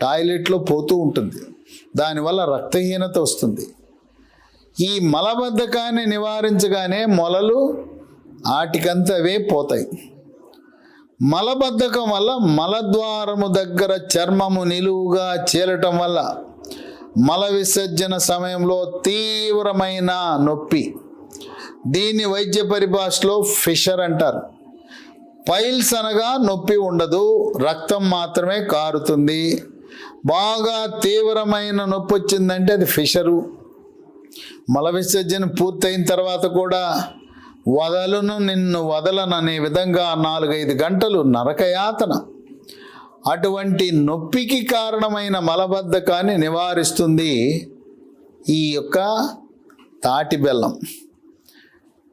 టాయిలెట్లో పోతూ ఉంటుంది. దానివల్ల రక్తహీనత వస్తుంది. ఈ మలబద్ధకాన్ని నివారించగానే మొలలు ఆటికంతవే పోతాయి. మలబద్ధకం వల్ల మలద్వారము దగ్గర చర్మము నిలువుగా చేరటం వల్ల మల విసర్జన సమయంలో తీవ్రమైన నొప్పి. దీన్ని వైద్య పరిభాషలో ఫిషర్ అంటారు. పైల్స్ అనగా నొప్పి ఉండదు రక్తం మాత్రమే కారుతుంది. బాగా తీవ్రమైన నొప్పి వచ్చిందంటే అది ఫిషరు. మల విసర్జన పూర్తయిన తర్వాత కూడా వదలను నిన్ను వదలననే విధంగా నాలుగైదు గంటలు నరకయాతన. అటువంటి నొప్పికి కారణమైన మలబద్ధకాన్ని నివారిస్తుంది ఈ యొక్క తాటి బెల్లం.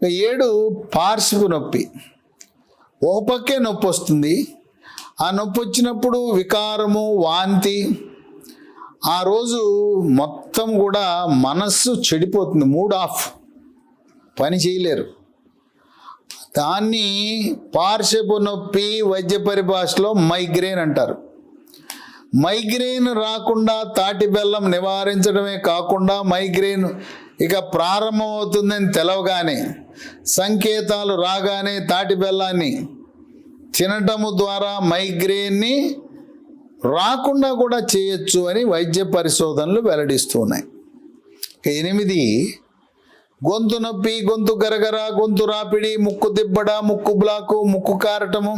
ఏడు పార్శ్వ నొప్పి. ఒక పక్కే నొప్పి వస్తుంది. ఆ నొప్పి వచ్చినప్పుడు వికారము వాంతి ఆ రోజు మొత్తం కూడా మనస్సు చెడిపోతుంది మూడ్ ఆఫ్. పని చేయలేరు. దాన్ని పార్శ్వపు నొప్పి వైద్య పరిభాషలో మైగ్రేన్ అంటారు. మైగ్రేన్ రాకుండా తాటి బెల్లం నివారించడమే కాకుండా మైగ్రేన్ ఇక ప్రారంభమవుతుందని తెలవగానే సంకేతాలు రాగానే తాటి బెల్లాన్ని తినటము ద్వారా మైగ్రేన్ని రాకుండా కూడా చేయొచ్చు అని వైద్య పరిశోధనలు వెల్లడిస్తున్నాయి ఎనిమిది గొంతు నొప్పి గొంతు గరగర గొంతు రాపిడి ముక్కు దిబ్బడ ముక్కు బ్లాకు ముక్కు కారటము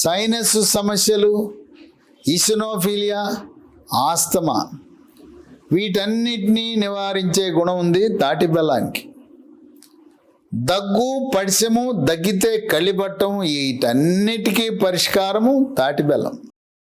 సైనస్ సమస్యలు ఇసినోఫీలియా ఆస్తమా వీటన్నిటినీ నివారించే గుణం ఉంది తాటి బెల్లానికి. దగ్గు పడిసెము దగ్గితే కలిపట్టం వీటన్నిటికీ పరిష్కారము తాటి బెల్లం.